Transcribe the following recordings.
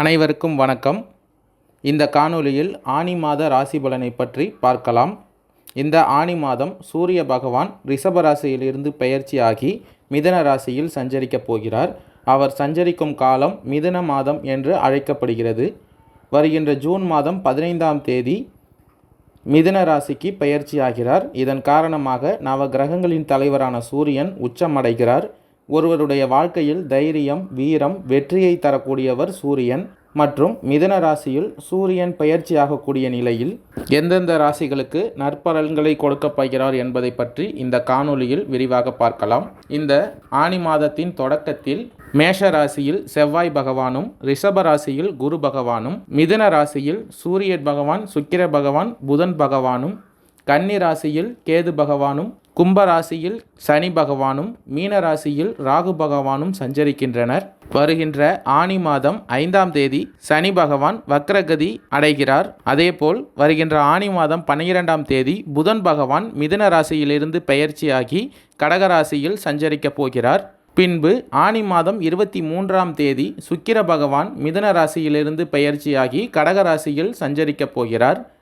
அனைவருக்கும் வணக்கம். இந்த காணொளியில் ஆனி மாத ராசி பலனை பற்றி பார்க்கலாம். இந்த ஆனி மாதம் சூரிய பகவான் ரிஷப ராசியிலிருந்து பெயர்ச்சியாகி மிதன ராசியில் சஞ்சரிக்கப் போகிறார். அவர் சஞ்சரிக்கும் காலம் மிதுன மாதம் என்று அழைக்கப்படுகிறது. வருகின்ற ஜூன் மாதம் பதினைந்தாம் தேதி மிதுன ராசிக்கு பெயர்ச்சியாகிறார் இதன் காரணமாக நவ கிரகங்களின் தலைவரான சூரியன் உச்சமடைகிறார். ஒருவருடைய வாழ்க்கையில் தைரியம் வீரம் வெற்றியை தரக்கூடியவர் சூரியன் மற்றும் மிதன ராசியில் சூரியன் பெயர்ச்சியாகக்கூடிய நிலையில் எந்தெந்த ராசிகளுக்கு நற்பலன்களை கொடுக்கப் போகிறார் என்பதை பற்றி இந்த காணொளியில் விரிவாக பார்க்கலாம். இந்த ஆனி மாதத்தின் தொடக்கத்தில் மேஷ ராசியில் செவ்வாய் பகவானும் ரிஷப ராசியில் குரு பகவானும் மிதன ராசியில் சூரியன் பகவான் சுக்கிர பகவான் புதன் பகவானும் கன்னி ராசியில் கேது பகவானும் கும்பராசியில் சனி பகவானும் மீன ராசியில் ராகு பகவானும் சஞ்சரிக்கின்றனர். வருகின்ற ஆனி மாதம் ஐந்தாம் தேதி சனி பகவான் வக்ரகதி அடைகிறார். அதேபோல் வருகின்ற ஆனி மாதம் பன்னிரெண்டாம் தேதி புதன் பகவான் மிதுன ராசியிலிருந்து பெயர்ச்சியாகி கடகராசியில் சஞ்சரிக்கப் போகிறார். பின்பு ஆனி மாதம் இருபத்தி மூன்றாம் தேதி சுக்கிர பகவான் மிதுன ராசியிலிருந்து பெயர்ச்சியாகி கடகராசியில் சஞ்சரிக்கப் போகிறார்.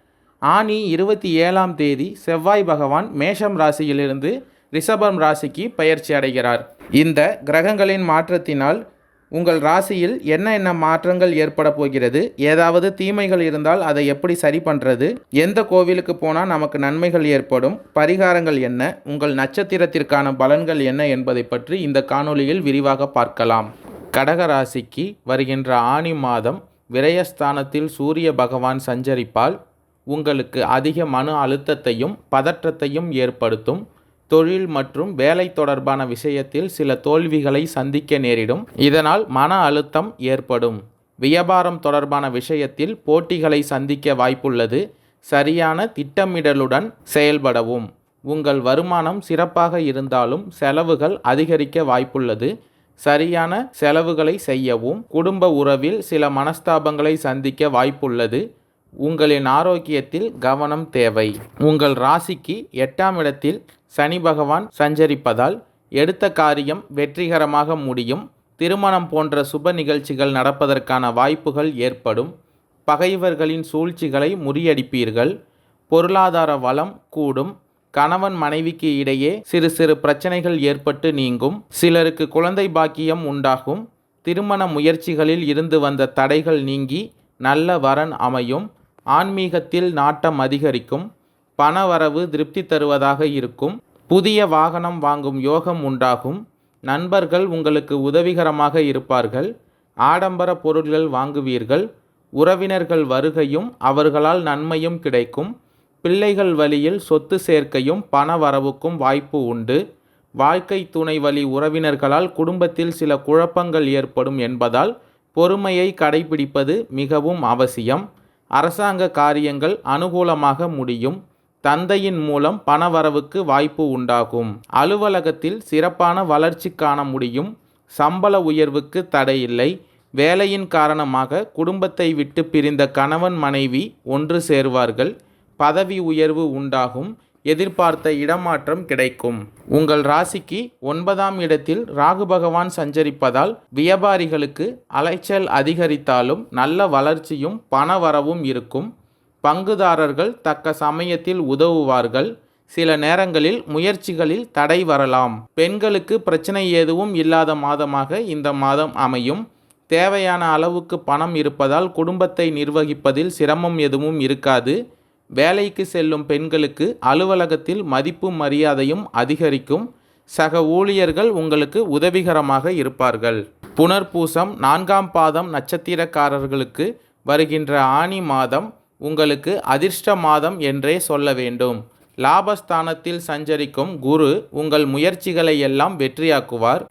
ஆனி இருபத்தி ஏழாம் தேதி செவ்வாய் பகவான் மேஷம் ராசியிலிருந்து ரிஷபம் ராசிக்கு பயிற்சி அடைகிறார். இந்த கிரகங்களின் மாற்றத்தினால் உங்கள் ராசியில் என்ன என்ன மாற்றங்கள் ஏற்பட போகிறது? ஏதாவது தீமைகள் இருந்தால் அதை எப்படி சரி பண்ணுறது எந்த கோவிலுக்கு போனால் நமக்கு நன்மைகள் ஏற்படும்? பரிகாரங்கள் என்ன? உங்கள் நட்சத்திரத்திற்கான பலன்கள் என்ன என்பதை பற்றி இந்த காணொளியில் விரிவாக பார்க்கலாம். கடக ராசிக்கு வருகின்ற ஆனி மாதம் விரயஸ்தானத்தில் சூரிய பகவான் சஞ்சரிப்பால் உங்களுக்கு அதிக மன அழுத்தத்தையும் பதற்றத்தையும் ஏற்படுத்தும். தொழில் மற்றும் வேலை தொடர்பான விஷயத்தில் சில தோல்விகளை சந்திக்க நேரிடும். இதனால் மன அழுத்தம் ஏற்படும். வியாபாரம் தொடர்பான விஷயத்தில் போட்டிகளை சந்திக்க வாய்ப்புள்ளது. சரியான திட்டமிடலுடன் செயல்படவும். உங்கள் வருமானம் சிறப்பாக இருந்தாலும் செலவுகள் அதிகரிக்க வாய்ப்புள்ளது. சரியான செலவுகளை செய்யவும் குடும்ப உறவில் சில மனஸ்தாபங்களை சந்திக்க வாய்ப்புள்ளது. உங்களின் ஆரோக்கியத்தில் கவனம் தேவை. உங்கள் ராசிக்கு எட்டாம் இடத்தில் சனி பகவான் சஞ்சரிப்பதால் எடுத்த காரியம் வெற்றிகரமாக முடியும். திருமணம் போன்ற சுப நிகழ்ச்சிகள் நடப்பதற்கான வாய்ப்புகள் ஏற்படும். பகைவர்களின் சூழ்ச்சிகளை முறியடிப்பீர்கள். பொருளாதார வளம் கூடும். கணவன் மனைவிக்கு இடையே சிறு சிறு பிரச்சனைகள் ஏற்பட்டு நீங்கும். சிலருக்கு குழந்தை பாக்கியம் உண்டாகும். திருமண முயற்சிகளில் இருந்து வந்த தடைகள் நீங்கி நல்ல வரன் அமையும். ஆன்மீகத்தில் நாட்டம் அதிகரிக்கும் பணவரவு திருப்தி தருவதாக இருக்கும் புதிய வாகனம் வாங்கும் யோகம் உண்டாகும் நண்பர்கள் உங்களுக்கு உதவிகரமாக இருப்பார்கள் ஆடம்பர பொருட்கள் வாங்குவீர்கள் உறவினர்கள் வருகையும் அவர்களால் நன்மையும் கிடைக்கும் பிள்ளைகள் வழியில் சொத்து சேர்க்கையும் பண வரவுக்கும் வாய்ப்பு உண்டு வாழ்க்கை துணை வழி உறவினர்களால் குடும்பத்தில் சில குழப்பங்கள் ஏற்படும் என்பதால் பொறுமையை கடைபிடிப்பது மிகவும் அவசியம். அரசாங்க காரியங்கள் அனுகூலமாக முடியும். தந்தையின் மூலம் பணவரவுக்கு வாய்ப்பு உண்டாகும். அலுவலகத்தில் சிறப்பான வளர்ச்சி காண முடியும். சம்பள உயர்வுக்கு தடையில்லை வேலையின் காரணமாக குடும்பத்தை விட்டு பிரிந்த கணவன் மனைவி ஒன்று சேர்வார்கள். பதவி உயர்வு உண்டாகும். எதிர்பார்த்த இடமாற்றம் கிடைக்கும். உங்கள் ராசிக்கு ஒன்பதாம் இடத்தில் ராகு பகவான் சஞ்சரிப்பதால் வியாபாரிகளுக்கு அலைச்சல் அதிகரித்தாலும் நல்ல வளர்ச்சியும் பண வரவும் இருக்கும். பங்குதாரர்கள் தக்க சமயத்தில் உதவுவார்கள். சில நேரங்களில் முயற்சிகளில் தடை வரலாம். பெண்களுக்கு பிரச்சனை எதுவும் இல்லாத மாதமாக இந்த மாதம் அமையும். தேவையான அளவுக்கு பணம் இருப்பதால் குடும்பத்தை நிர்வகிப்பதில் சிரமம் எதுவும் இருக்காது. வேலைக்கு செல்லும் பெண்களுக்கு அலுவலகத்தில் மதிப்பும் மரியாதையும் அதிகரிக்கும். சக ஊழியர்கள் உங்களுக்கு உதவிகரமாக இருப்பார்கள். புனர்பூசம் நான்காம் பாதம் நட்சத்திரக்காரர்களுக்கு வருகின்ற ஆணி மாதம் உங்களுக்கு அதிர்ஷ்ட மாதம் என்றே சொல்ல வேண்டும். லாபஸ்தானத்தில் சஞ்சரிக்கும் குரு உங்கள் முயற்சிகளை எல்லாம் வெற்றியாக்குவார்.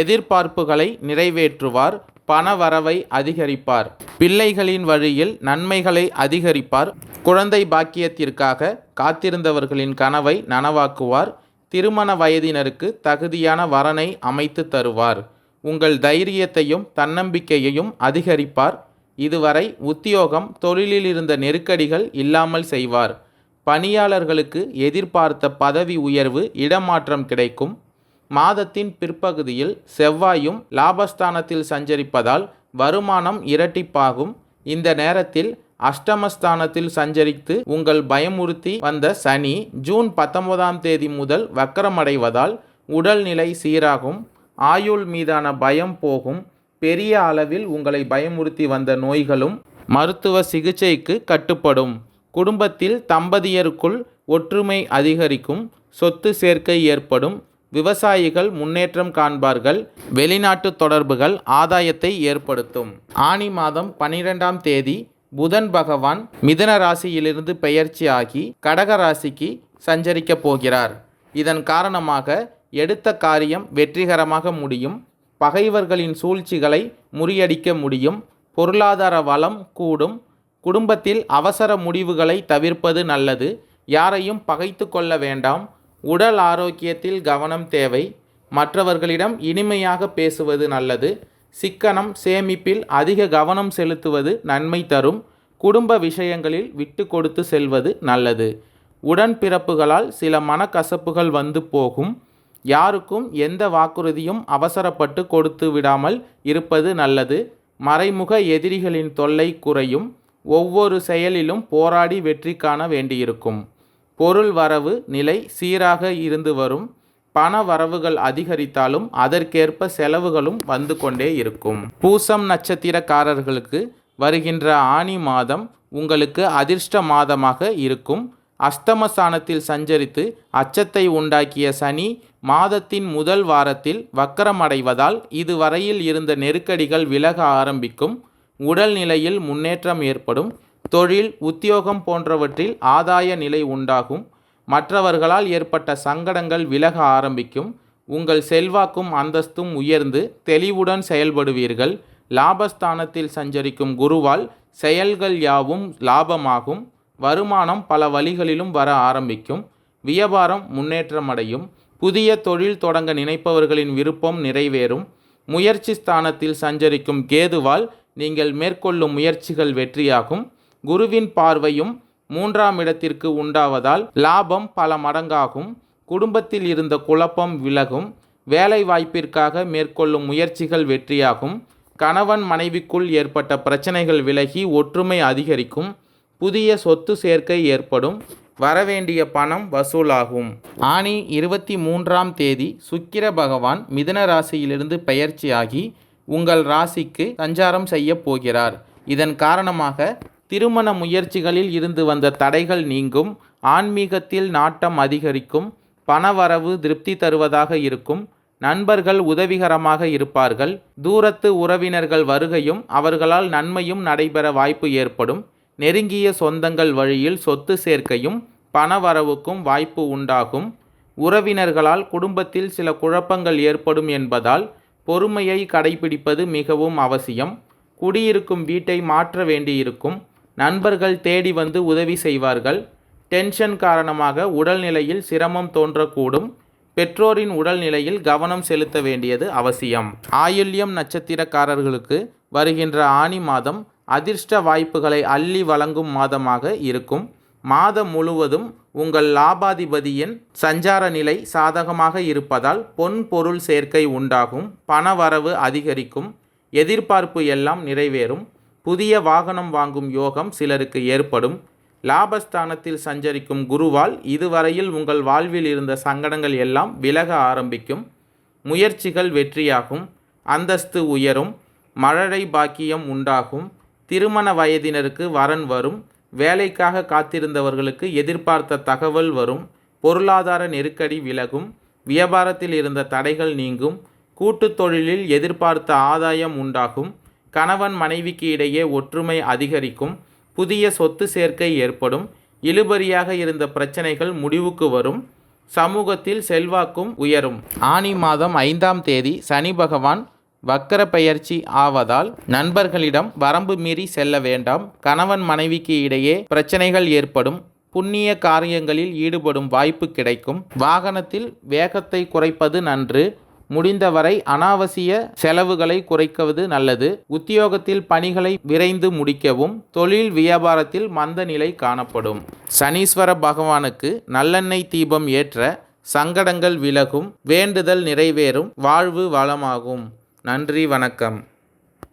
எதிர்பார்ப்புகளை நிறைவேற்றுவார். பண வரவை அதிகரிப்பார். பிள்ளைகளின் வழியில் நன்மைகளை அதிகரிப்பார். குழந்தை பாக்கியத்திற்காக காத்திருந்தவர்களின் கனவை நனவாக்குவார். திருமண வயதினருக்கு தகுதியான வரனை அமைத்து தருவார். உங்கள் தைரியத்தையும் தன்னம்பிக்கையையும் அதிகரிப்பார். இதுவரை உத்தியோகம் தொழிலில் இருந்த நெருக்கடிகள் இல்லாமல் செய்வார். பணியாளர்களுக்கு எதிர்பார்த்த பதவி உயர்வு இடமாற்றம் கிடைக்கும். மாதத்தின் பிற்பகுதியில் செவ்வாயும் லாபஸ்தானத்தில் சஞ்சரிப்பதால் வருமானம் இரட்டிப்பாகும். இந்த நேரத்தில் அஷ்டமஸ்தானத்தில் சஞ்சரித்து உங்கள் பயமுறுத்தி வந்த சனி ஜூன் பத்தொன்பதாம் தேதி முதல் வக்கரமடைவதால் உடல்நிலை சீராகும். ஆயுள் மீதான பயம் போகும். பெரிய அளவில் உங்களை பயமுறுத்தி வந்த நோய்களும் மருத்துவ சிகிச்சைக்கு கட்டுப்படும். குடும்பத்தில் தம்பதியருக்குள் ஒற்றுமை அதிகரிக்கும். சொத்து சேர்க்கை ஏற்படும். விவசாயிகள் முன்னேற்றம் காண்பார்கள். வெளிநாட்டு தொடர்புகள் ஆதாயத்தை ஏற்படுத்தும். ஆனி மாதம் பனிரெண்டாம் தேதி புதன் பகவான் மிதன ராசியிலிருந்து பெயர்ச்சியாகி கடக ராசிக்கு சஞ்சரிக்கப் போகிறார். இதன் காரணமாக எடுத்த காரியம் வெற்றிகரமாக முடியும். பகைவர்களின் சூழ்ச்சிகளை முறியடிக்க முடியும். பொருளாதார வளம் கூடும். குடும்பத்தில் அவசர முடிவுகளை தவிர்ப்பது நல்லது. யாரையும் பகைத்து கொள்ள வேண்டாம். உடல் ஆரோக்கியத்தில் கவனம் தேவை. மற்றவர்களிடம் இனிமையாக பேசுவது நல்லது. சிக்கனம் சேமிப்பில் அதிக கவனம் செலுத்துவது நன்மை தரும். குடும்ப விஷயங்களில் விட்டு கொடுத்து செல்வது நல்லது. உடன்பிறப்புகளால் சில மனக்கசப்புகள் வந்து போகும். யாருக்கும் எந்த வாக்குறுதியும் அவசரப்பட்டு கொடுத்து விடாமல் இருப்பது நல்லது. மறைமுக எதிரிகளின் தொல்லை குறையும். ஒவ்வொரு செயலிலும் போராடி வெற்றி காண வேண்டியிருக்கும். பொருள் வரவு நிலை சீராக இருந்து வரும். பண வரவுகள் அதிகரித்தாலும் அதற்கேற்ப செலவுகளும் வந்து கொண்டே இருக்கும். பூசம் நட்சத்திரக்காரர்களுக்கு வருகின்ற ஆனி மாதம் உங்களுக்கு அதிர்ஷ்ட மாதமாக இருக்கும். அஸ்தமஸ்தானத்தில் சஞ்சரித்து அச்சத்தை உண்டாக்கிய சனி மாதத்தின் முதல் வாரத்தில் வக்கரமடைவதால் இதுவரையில் இருந்த நெருக்கடிகள் விலக ஆரம்பிக்கும். உடல்நிலையில் முன்னேற்றம் ஏற்படும். தொழில் உத்தியோகம் போன்றவற்றில் ஆதாய நிலை உண்டாகும். மற்றவர்களால் ஏற்பட்ட சங்கடங்கள் விலக ஆரம்பிக்கும். உங்கள் செல்வாக்கும் அந்தஸ்தும் உயர்ந்து தெளிவுடன் செயல்படுவீர்கள். லாபஸ்தானத்தில் சஞ்சரிக்கும் குருவால் செயல்கள் யாவும் லாபமாகும். வருமானம் பல வழிகளிலும் வர ஆரம்பிக்கும். வியாபாரம் முன்னேற்றமடையும். புதிய தொழில் தொடங்க நினைப்பவர்களின் விருப்பம் நிறைவேறும். முயற்சி ஸ்தானத்தில் சஞ்சரிக்கும் கேதுவால் நீங்கள் மேற்கொள்ளும் முயற்சிகள் வெற்றியாகும். குருவின் பார்வையும் மூன்றாம் இடத்திற்கு உண்டாவதால் லாபம் பல மடங்காகும். குடும்பத்தில் இருந்த குழப்பம் விலகும். வேலை வாய்ப்பிற்காக மேற்கொள்ளும் முயற்சிகள் வெற்றியாகும். கணவன் மனைவிக்குள் ஏற்பட்ட பிரச்சனைகள் விலகி ஒற்றுமை அதிகரிக்கும். புதிய சொத்து சேர்க்கை ஏற்படும். வரவேண்டிய பணம் வசூலாகும். ஆனி இருபத்தி மூன்றாம் தேதி சுக்கிர பகவான் மிதன ராசியிலிருந்து பெயர்ச்சியாகி உங்கள் ராசிக்கு சஞ்சாரம் செய்ய போகிறார். இதன் காரணமாக திருமண முயற்சிகளில் இருந்து வந்த தடைகள் நீங்கும் ஆன்மீகத்தில் நாட்டம் அதிகரிக்கும் பணவரவு திருப்தி தருவதாக இருக்கும் நண்பர்கள் உதவிகரமாக இருப்பார்கள் தூரத்து உறவினர்கள் வருகையும் அவர்களால் நன்மையும் நடைபெற வாய்ப்பு ஏற்படும் நெருங்கிய சொந்தங்கள் வழியில் சொத்து சேர்க்கையும் பணவரவுக்கும் வாய்ப்பு உண்டாகும் உறவினர்களால் குடும்பத்தில் சில குழப்பங்கள் ஏற்படும் என்பதால் பொறுமையை கடைபிடிப்பது மிகவும் அவசியம் குடியிருக்கும் வீட்டை மாற்ற வேண்டியிருக்கும் நண்பர்கள் தேடி வந்து உதவி செய்வார்கள். டென்ஷன் காரணமாக உடல்நிலையில் சிரமம் தோன்றக்கூடும். பெற்றோரின் உடல்நிலையில் கவனம் செலுத்த வேண்டியது அவசியம். ஆயுள்யம் நட்சத்திரக்காரர்களுக்கு வருகின்ற ஆனி மாதம் அதிர்ஷ்ட வாய்ப்புகளை அள்ளி வழங்கும் மாதமாக இருக்கும். மாதம் முழுவதும் உங்கள் லாபாதிபதியின் சஞ்சார நிலை சாதகமாக இருப்பதால் பொன் பொருள் சேர்க்கை உண்டாகும். பணவரவு அதிகரிக்கும். எதிர்பார்ப்பு எல்லாம் நிறைவேறும். புதிய வாகனம் வாங்கும் யோகம் சிலருக்கு ஏற்படும். லாபஸ்தானத்தில் சஞ்சரிக்கும் குருவால் இதுவரையில் உங்கள் வாழ்வில் இருந்த சங்கடங்கள் எல்லாம் விலக ஆரம்பிக்கும். முயற்சிகள் வெற்றியாகும். அந்தஸ்து உயரும். மழலை பாக்கியம் உண்டாகும். திருமண வயதினருக்கு வரன் வரும். வேலைக்காக காத்திருந்தவர்களுக்கு எதிர்பார்த்த தகவல் வரும். பொருளாதார நெருக்கடி விலகும். வியாபாரத்தில் இருந்த தடைகள் நீங்கும். கூட்டுத் தொழிலில் எதிர்பார்த்த ஆதாயம் உண்டாகும். கணவன் மனைவிக்கு இடையே ஒற்றுமை அதிகரிக்கும் புதிய சொத்து சேர்க்கை ஏற்படும் இழுபறியாக இருந்த பிரச்சனைகள் முடிவுக்கு வரும் சமூகத்தில் செல்வாக்கும் உயரும். ஆனி மாதம் ஐந்தாம் தேதி சனி பகவான் வக்கர பெயர்ச்சி ஆவதால் நண்பர்களிடம் வரம்பு மீறி செல்ல வேண்டாம். கணவன் மனைவிக்கு இடையே பிரச்சனைகள் ஏற்படும் புண்ணிய காரியங்களில் ஈடுபடும் வாய்ப்பு கிடைக்கும். வாகனத்தில் வேகத்தை குறைப்பது நன்று. முடிந்தவரை அனாவசிய செலவுகளை குறைக்குவது நல்லது. உத்தியோகத்தில் பணிகளை விரைந்து முடிக்கவும் தொழில் வியாபாரத்தில் மந்த நிலை காணப்படும். சனீஸ்வர பகவானுக்கு நல்லெண்ணெய் தீபம் ஏற்ற சங்கடங்கள் விலகும் வேண்டுதல் நிறைவேறும் வாழ்வு வளமாகும். நன்றி வணக்கம்.